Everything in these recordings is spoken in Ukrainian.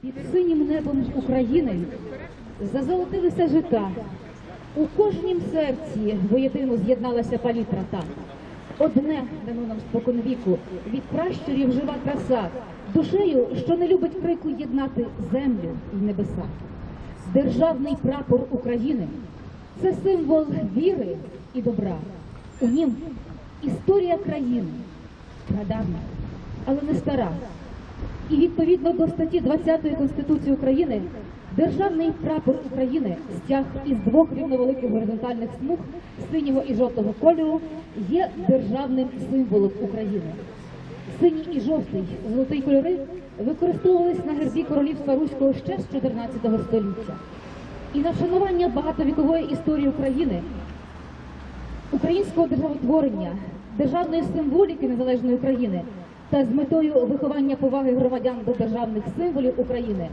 Під синім небом України зазолотилися жита. У кожнім серці воєдину з'єдналася палітра та. Одне дано нам спокон віку, від пращурів жива краса, душею, що не любить крику єднати землю і небеса. Державний прапор України це символ віри і добра. У нім історія країни, прадавня, але не стара. І відповідно до статті 20 Конституції України державний прапор України стяг із двох рівновеликих горизонтальних смуг синього і жовтого кольору є державним символом України. Синій і жовтий золотий кольори використовувались на гербі королівства Руського ще з 14 століття. І на вшанування багатовікової історії України українського державотворення, державної символіки незалежної України та з метою виховання поваги громадян до державних символів України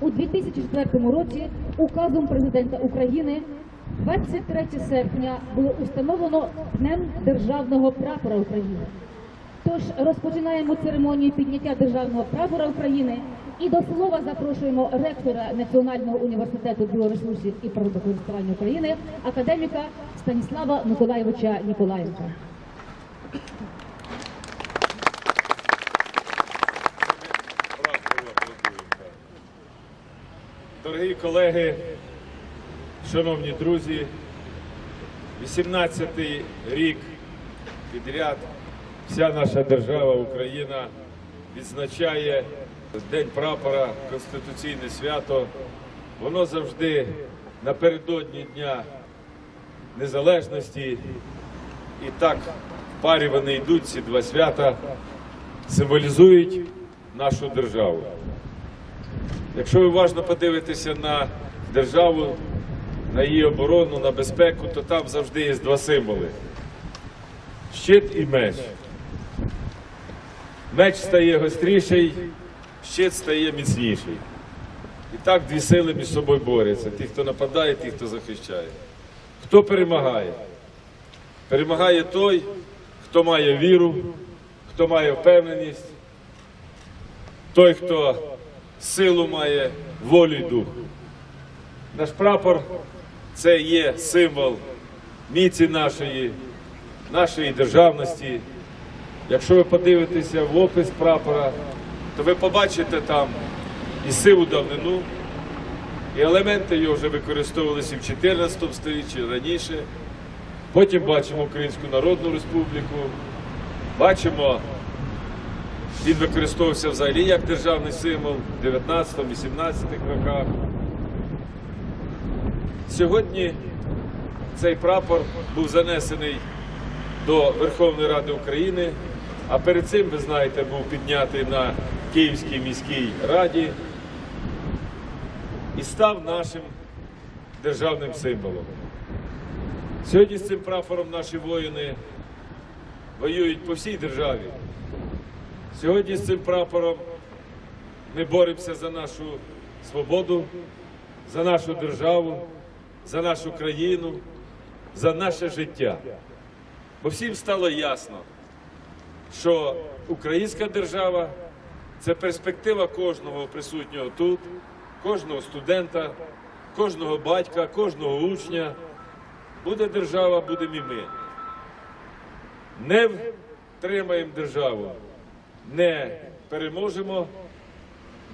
у 2004 році указом президента України 23 серпня було установлено Днем державного прапора України. Тож розпочинаємо церемонію підняття державного прапора України і до слова запрошуємо ректора Національного університету біоресурсів і природокористування України, академіка Станіслава Миколаєвича Ніколаєнка. Дорогі колеги, шановні друзі, 18-й рік підряд вся наша держава Україна відзначає День прапора, Конституційне свято. Воно завжди напередодні Дня Незалежності. І так в парі вони йдуть, ці два свята, символізують нашу державу. Якщо ви уважно подивитеся на державу, на її оборону, на безпеку, то там завжди є два символи: щит і меч. Меч стає гостріший, щит стає міцніший. І так дві сили між собою борються: ті, хто нападає, ті, хто захищає. Хто перемагає? Перемагає той, хто має віру, хто має впевненість, той, хто силу має волю й дух. Наш прапор це є символ міці нашої, нашої державності. Якщо ви подивитеся в опис прапора, то ви побачите там і сиву давнину, і елементи його вже використовувалися в 14 столітті раніше. Потім бачимо Українську Народну Республіку, бачимо він використовувався взагалі як державний символ в 19-18 роках. Сьогодні цей прапор був занесений до Верховної Ради України, а перед цим, ви знаєте, був піднятий на Київській міській раді і став нашим державним символом. Сьогодні з цим прапором наші воїни воюють по всій державі. Сьогодні з цим прапором ми боремося за нашу свободу, за нашу державу, за нашу країну, за наше життя. Бо всім стало ясно, що українська держава це перспектива кожного присутнього тут, кожного студента, кожного батька, кожного учня. Буде держава, будемо і ми. Не втримаємо державу не переможемо,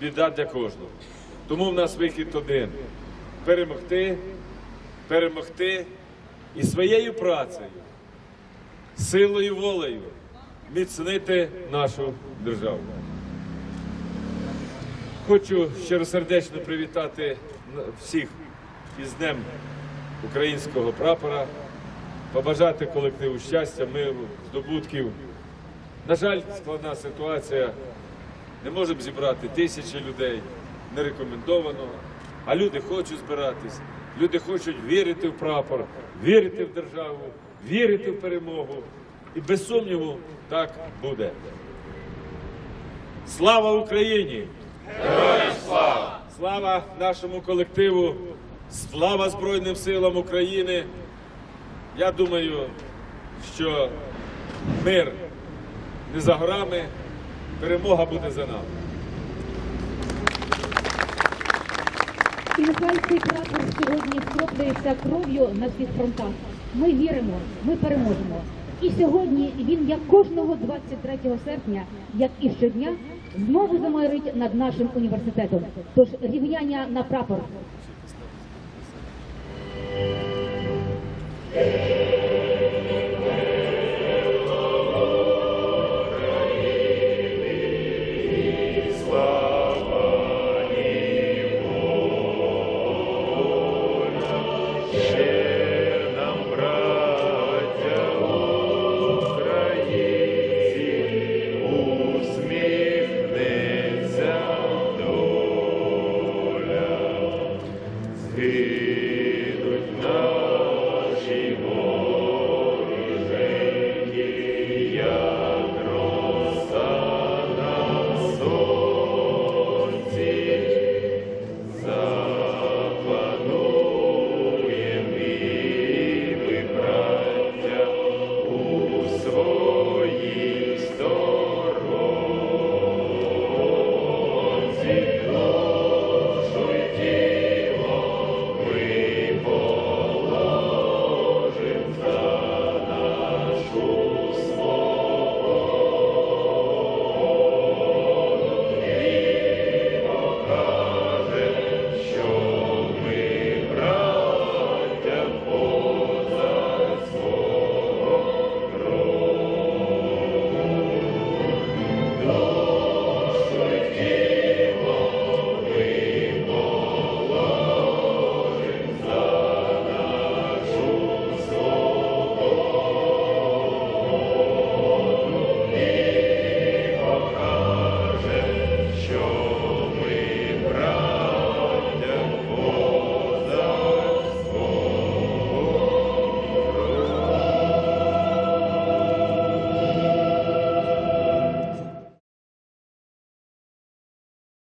біда для кожного. Тому в нас вихід один перемогти, перемогти і своєю працею, силою волею міцнити нашу державу. Хочу щиросердечно привітати всіх із Днем українського прапора, побажати колективу щастя, миру, здобутків. На жаль, складна ситуація. Не можемо зібрати тисячі людей, не рекомендовано. А люди хочуть збиратись, люди хочуть вірити в прапор, вірити в державу, вірити в перемогу. І без сумніву так буде. Слава Україні! Героям слава! Слава нашому колективу, слава Збройним силам України. Я думаю, що мир не за горами, перемога буде за нами. І нехай цей прапор сьогодні скроплюється кров'ю на всіх фронтах. Ми віримо, ми переможемо. І сьогодні він, як кожного 23 серпня, як і щодня, знову замайорить над нашим університетом. Тож рівняння на прапор.